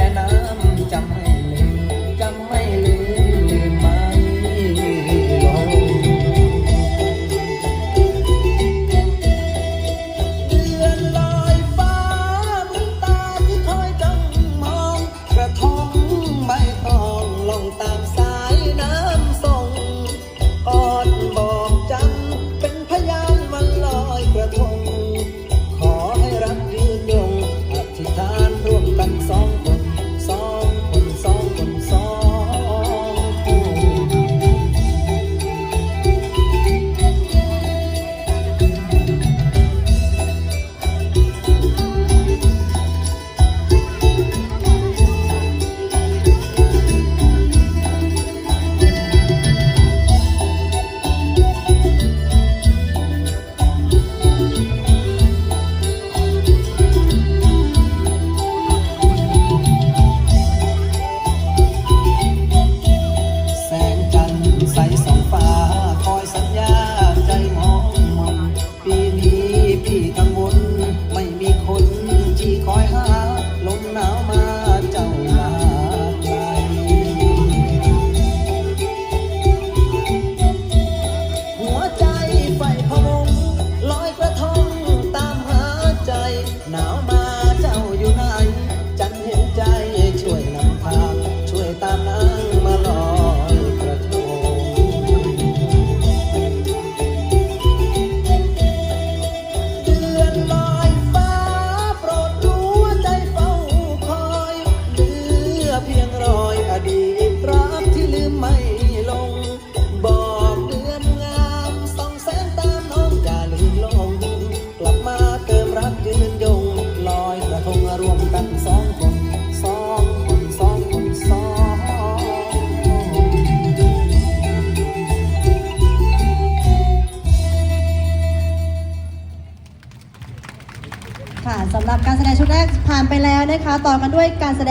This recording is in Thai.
แค่น้ำจำ ค่ะสำหรับการแสดงชุดแรกผ่านไปแล้วนะคะ ต่อมาด้วยการแสดง